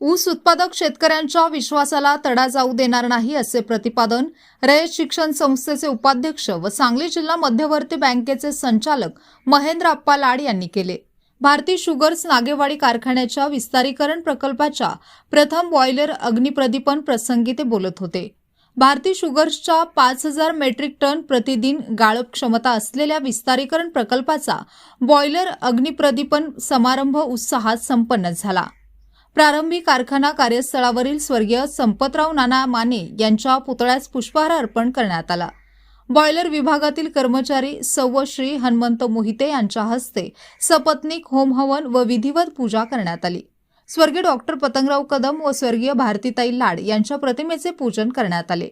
ऊस उत्पादक शेतकऱ्यांच्या विश्वासाला तडा जाऊ देणार नाही असे प्रतिपादन रयत शिक्षण संस्थेचे उपाध्यक्ष व सांगली जिल्हा मध्यवर्ती बँकेचे संचालक महेंद्र अप्पा लाड यांनी केले. भारती शुगर्स नागेवाडी कारखान्याच्या विस्तारीकरण प्रकल्पाच्या प्रथम बॉयलर अग्निप्रदीपन प्रसंगी ते बोलत होते. भारती शुगर्सच्या पाच हजार मेट्रिक टन प्रतिदिन गाळप क्षमता असलेल्या विस्तारीकरण प्रकल्पाचा बॉयलर अग्निप्रदीपन समारंभ उत्साहात संपन्न झाला. प्रारंभी कारखाना कार्यस्थळावरील स्वर्गीय संपतराव नाना माने यांच्या पुतळ्यास पुष्पहार अर्पण करण्यात आला. बॉयलर विभागातील कर्मचारी सौ श्री हनुमंत मोहिते यांच्या हस्ते सपत्नीक होमहवन व विधिवत पूजा करण्यात आली. स्वर्गीय डॉक्टर पतंगराव कदम व स्वर्गीय भारतीताई लाड यांच्या प्रतिमेचे पूजन करण्यात आले.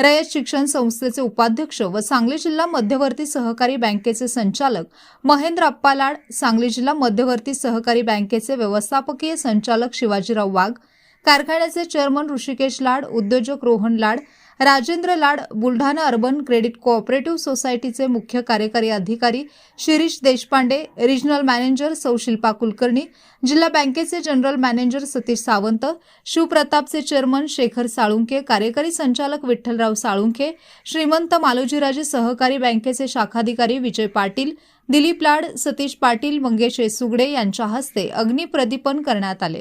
रयत शिक्षण संस्थेचे उपाध्यक्ष व सांगली जिल्हा मध्यवर्ती सहकारी बँकेचे संचालक महेंद्र अप्पा लाड सांगली जिल्हा मध्यवर्ती सहकारी बँकेचे व्यवस्थापकीय संचालक शिवाजीराव वाघ कारखान्याचे चेअरमन ऋषिकेश लाड उद्योजक Rohan Lad Rajendra Lad Buldhana urban credit cooperative सोसायटीचे मुख्य कार्यकारी अधिकारी शिरीष देशपांडे रिजनल मॅनेजर सौशिल्पा कुलकर्णी जिल्हा बँकेचे जनरल मॅनेजर सतीश सावंत शिवप्रतापचे चेअरमन शेखर साळुंके कार्यकारी संचालक विठ्ठलराव साळुंके श्रीमंत मालोजीराजे सहकारी बँकेचे शाखाधिकारी विजय पाटील दिलीप लाड सतीश पाटील मंगेश सुगडे यांच्या हस्ते अग्निप्रदीपन करण्यात आले.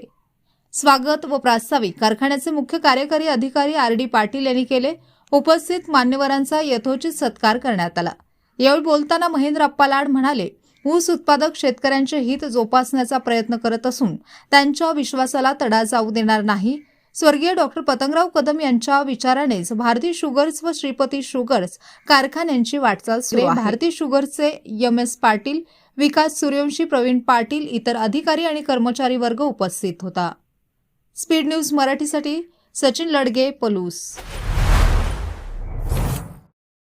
स्वागत व प्रास्ताविक. कारखान्याचे मुख्य कार्यकारी अधिकारी आर डी पाटील यांनी केले. उपस्थित मान्यवरांचा यथोचित सत्कार करण्यात आला. यावेळी बोलताना महेंद्र अप्पा लाड म्हणाले ऊस उत्पादक शेतकऱ्यांचे हित जोपासण्याचा प्रयत्न करत असून त्यांच्या विश्वासाला तडा जाऊ देणार नाही. स्वर्गीय डॉक्टर पतंगराव कदम यांच्या विचारानेच भारती शुगर्स व श्रीपती शुगर्स कारखान्यांची वाटचाल सुरू भारती शुगर्सचे एम एस पाटील विकास सूर्यवंशी प्रवीण पाटील इतर अधिकारी आणि कर्मचारी वर्ग उपस्थित होता. स्पीड न्यूज मराठीसाठी सचिन लडगे पलूस.